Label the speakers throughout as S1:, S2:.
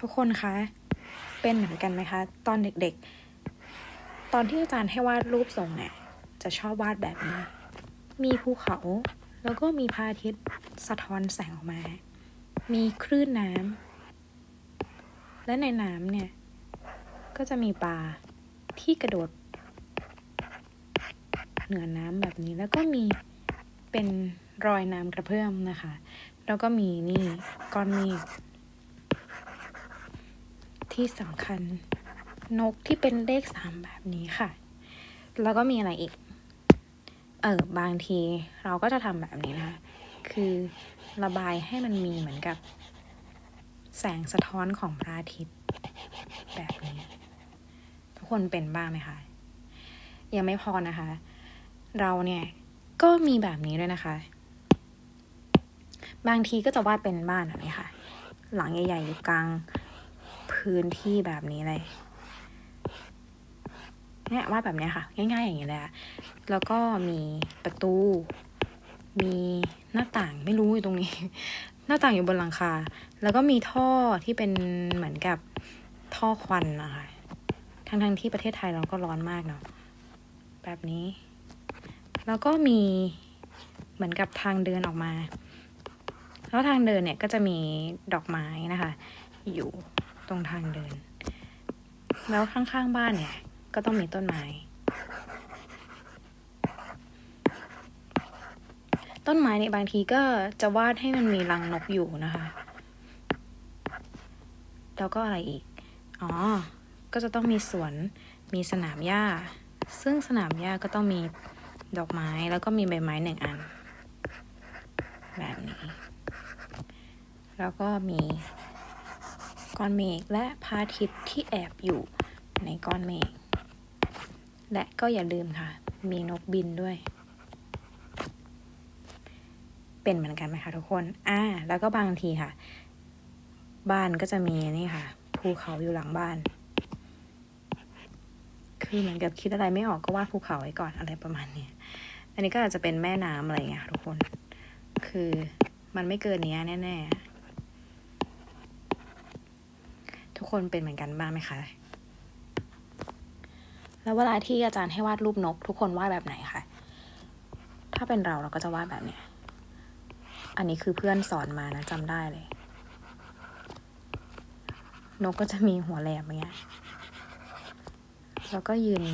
S1: ทุกคนคะ เป็นเหมือนกันไหมคะ ตอนเด็กๆ ตอนที่อาจารย์ให้วาดรูปทรงเนี่ย จะชอบวาดแบบนี้ มีภูเขา แล้วก็มีพระอาทิตย์สะท้อนแสงออกมา มีคลื่นน้ำ และในน้ำเนี่ย ก็จะมีปลาที่กระโดด เหนือน้ำแบบนี้ แล้วก็มีเป็นรอยน้ำกระเพื่อมนะคะ แล้วก็มีนี่ก้อนเมฆ ที่สำคัญ นกที่เป็นเลขสามแบบนี้ค่ะ แล้วก็มีอะไรอีก เออบางทีเราก็จะทำแบบนี้นะคะ คือระบายให้มันมีเหมือนกับ แสงสะท้อนของพระอาทิตย์ แบบนี้ ทุกคนเป็นบ้างไหมคะ ยังไม่พอนะคะ เราเนี่ยก็มีแบบนี้ด้วยนะคะ บางทีก็จะวาดเป็นบ้านแบบนี้ค่ะ หลังใหญ่ๆอยู่กลาง พื้นที่แบบนี้เลยเนี่ยวาดแบบนี้ค่ะ ง่าย ๆ อย่างนี้เลยอะแล้วก็มีประตู มีหน้าต่างไม่รู้อยู่ตรงนี้ หน้าต่างอยู่บนหลังคา แล้วก็มีท่อที่เป็นเหมือนกับท่อควันนะคะทั้งๆที่ประเทศไทยเราก็ร้อนมากเนาะแบบนี้ แล้วก็มีเหมือนกับทางเดินออกมา แล้วทางเดินเนี่ยก็จะมีดอกไม้นะคะ อยู่ ตรงทางเดิน แล้วข้างๆบ้านเนี่ย ก็ต้องมีต้นไม้ ต้นไม้ในยบางทีก็จะวาดให้มันมีรังนกอยู่นะคะ แล้วก็อะไรอีก อ๋อ ก็จะต้องมีสวน มีสนามหญ้า ซึ่งสนามหญ้าก็ต้องมีดอกไม้แล้วก็มีใบไม้หนึ่งอัน แบบนี้ แล้วก็มี ก้อนเมฆและพระอาทิตย์ที่แอบอยู่ในก้อนเมฆและก็อย่าลืมค่ะ มีนกบินด้วย เป็นเหมือนกันไหมคะทุกคน อ่า แล้วก็บางทีค่ะ บ้านก็จะมีนี่ค่ะ ภูเขาอยู่หลังบ้าน คือเหมือนกับคิดอะไรไม่ออกก็วาดภูเขาไว้ก่อนอะไรประมาณนี้ อันนี้ก็อาจจะเป็นแม่น้ำอะไรเงี้ยทุกคน คือมันไม่เกินเนี้ยแน่ๆ ทุกคนเป็นเหมือนกันบ้างไหมคะ แล้วเวลาที่อาจารย์ให้วาดรูปนก ทุกคนวาดแบบไหนคะ ถ้าเป็นเราเราก็จะวาดแบบเนี้ย อันนี้คือเพื่อนสอนมานะจำได้เลย นกก็จะมีหัวแหลมอย่างเงี้ย แล้วก็ยืน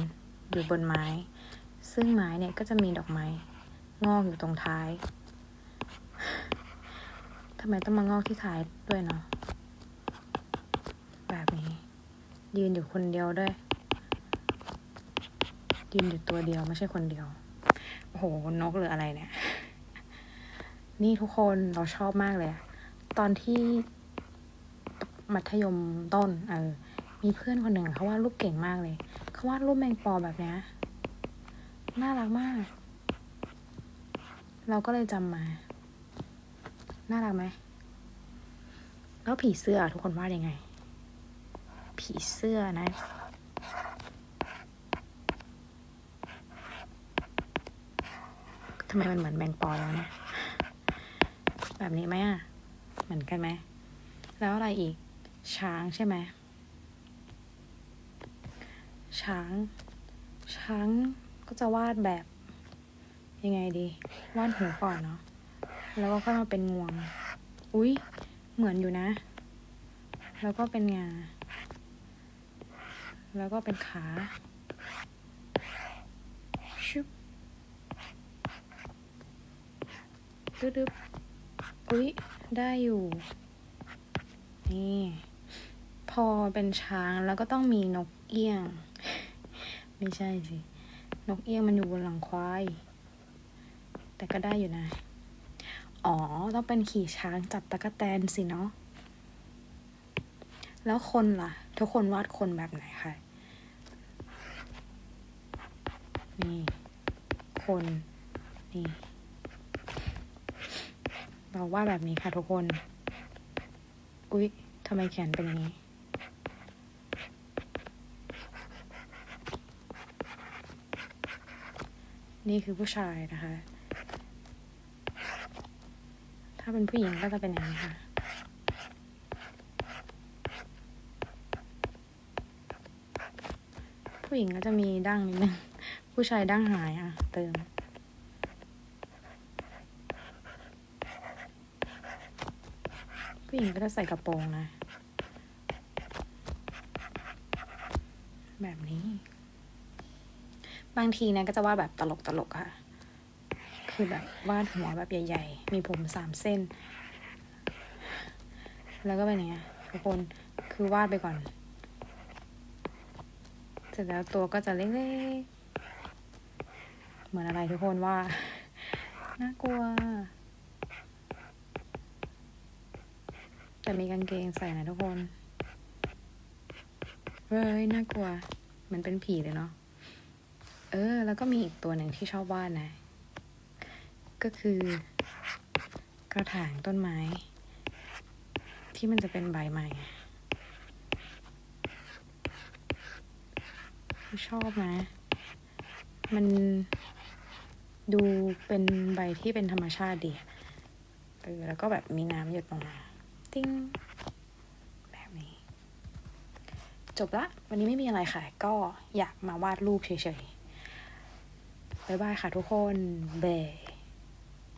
S1: อยู่บนไม้ ซึ่งไม้เนี่ยก็จะมีดอกไม้ งอกอยู่ตรงท้ายทำไมต้องมางอกที่ท้ายด้วยเนาะ แบบนี้ ยืนอยู่คนเดียวด้วย ยืนอยู่ตัวเดียวไม่ใช่คนเดียว โอ้โห นกหรืออะไรเนี่ย นี่ทุกคนเราชอบมากเลยตอนที่มัธยมต้น เออ มีเพื่อนคนหนึ่งเขาวาดรูปเก่งมากเลย เขาวาดรูปแมงปอแบบเนี้ยน่ารักมาก เราก็เลยจำมา น่ารักไหม แล้วผีเสื้อทุกคนวาดยังไง ผีเสื้อนะทำไมมันเหมือนแมงปอแล้วเนี่ย แบบนี้ไหมอะ เหมือนกันไหม แล้วอะไรอีก ช้างใช่ไหม ช้าง ช้างก็จะวาดแบบ ยังไงดี วาดหัวก่อนเนาะ แล้วก็ค่อยมาเป็นงวง อุ๊ยเหมือนอยู่นะ แล้วก็เป็นงา แล้วก็เป็นขาชุบดึบๆอุ๊ย ได้อยู่ นี่ พอเป็นช้างแล้วก็ต้องมีนกเอี้ยง ไม่ใช่สิ นกเอี้ยงมันอยู่บนหลังควาย แต่ก็ได้อยู่นะ อ๋อ ต้องเป็นขี่ช้างจับตะกะแตนสิเนาะ แล้วคนล่ะ ทุกคนวาดคนแบบไหนคะ นี่คนนี่เราว่าแบบนี้ค่ะทุกคน อุ๊ยทำไมแขนเป็นอย่างนี้ นี่คือผู้ชายนะคะ ถ้าเป็นผู้หญิงก็จะเป็นอย่างนี้ค่ะผู้หญิงก็จะมีดั้งนิดนึง ผู้ชายดั้งหายอะ เติม ผู้หญิงก็จะใส่กระโปรงนะ แบบนี้ บางทีนะก็จะวาดแบบตลกตลกค่ะ คือแบบวาดหัวแบบใหญ่ ๆ มีผมสามเส้น แล้วก็เป็นอย่างเงี้ยทุกคนคือวาดไปก่อน เสร็จแล้วตัวก็จะเล็กๆ เหมือนอะไรทุกคนว่า น่ากลัว แต่มีกางเกงใส่นะทุกคนเฮ้ยน่ากลัวมือนเป็นผีเลยเนาะเออ แล้วก็มีอีกตัวหนึ่งที่ชอบวาดนะ ก็คือกระถางต้นไม้ ที่มันจะเป็นใบใหม่ชอบนะ มัน ดูเป็นใบที่เป็นธรรมชาติดีเออแล้วก็แบบมีน้ำหยดลงมา ติ้งแบบนี้ จบละ วันนี้ไม่มีอะไรค่ะ ก็อยากมาวาดรูปเฉยๆ บ๊ายบายค่ะทุกคนเบย